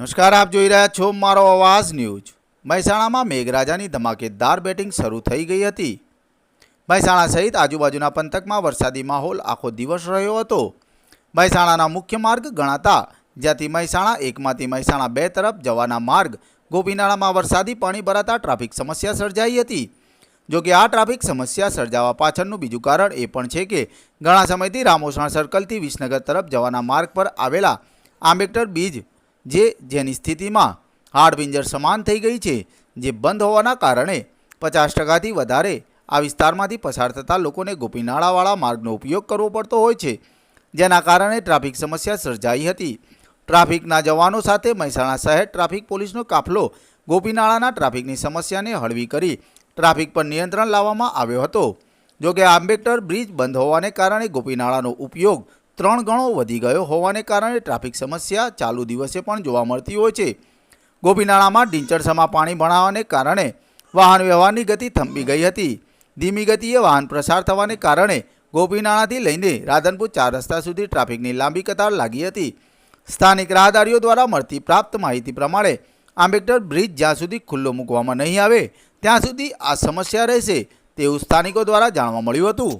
નમસ્કાર, આપ જોઈ રહ્યા છો મારો અવાજ ન્યૂઝ. મહેસાણામાં મેઘરાજાની ધમાકેદાર બેટિંગ શરૂ થઈ ગઈ હતી. મહેસાણા સહિત આજુબાજુના પંથકમાં વરસાદી માહોલ આખો દિવસ રહ્યો હતો. મહેસાણાના મુખ્ય માર્ગ ગણાતા, જ્યાંથી મહેસાણા એકમાંથી મહેસાણા બે તરફ જવાના માર્ગ, ગોપીનાળામાં વરસાદી પાણી ભરાતા ટ્રાફિક સમસ્યા સર્જાઈ હતી. જો કે આ ટ્રાફિક સમસ્યા સર્જાવા પાછળનું બીજું કારણ એ પણ છે કે, ઘણા સમયથી રામોસણ સર્કલથી વિસનગર તરફ જવાના માર્ગ પર આવેલા આંબેડકર બીજ જે જેની સ્થિતિમાં હાડપિંજર સમાન થઈ ગઈ છે, જે બંધ હોવાના કારણે પચાસ ટકાથી વધારે આ વિસ્તારમાંથી પસાર થતા લોકોને ગોપીનાળાવાળા માર્ગનો ઉપયોગ કરવો પડતો હોય છે, જેના કારણે ટ્રાફિક સમસ્યા સર્જાઈ હતી. ટ્રાફિકના જવાનો સાથે મહેસાણા શહેર ટ્રાફિક પોલીસનો કાફલો ગોપીનાળાના ટ્રાફિકની સમસ્યાને હળવી કરી ટ્રાફિક પર નિયંત્રણ લાવવામાં આવ્યો હતો. જોકે આંબેડકર બ્રિજ બંધ હોવાને કારણે ગોપીનાળાનો ઉપયોગ ત્રણ ગણો વધી ગયો હોવાને કારણે ટ્રાફિક સમસ્યા ચાલુ દિવસે પણ જોવા મળતી હોય છે. ગોપીનાળામાં ઢીંચણસમાં પાણી ભણાવાને કારણે વાહન વ્યવહારની ગતિ થંભી ગઈ હતી. ધીમી ગતિએ વાહન પ્રસાર થવાને કારણે ગોપીનાળાથી લઈને રાધનપુર ચાર રસ્તા સુધી ટ્રાફિકની લાંબી કતાર લાગી હતી. સ્થાનિક રાહદારીઓ દ્વારા મળતી પ્રાપ્ત માહિતી પ્રમાણે આંબેડકર બ્રિજ જ્યાં સુધી ખુલ્લો મૂકવામાં નહીં આવે, ત્યાં સુધી આ સમસ્યા રહેશે તેવું સ્થાનિકો દ્વારા જાણવા મળ્યું હતું.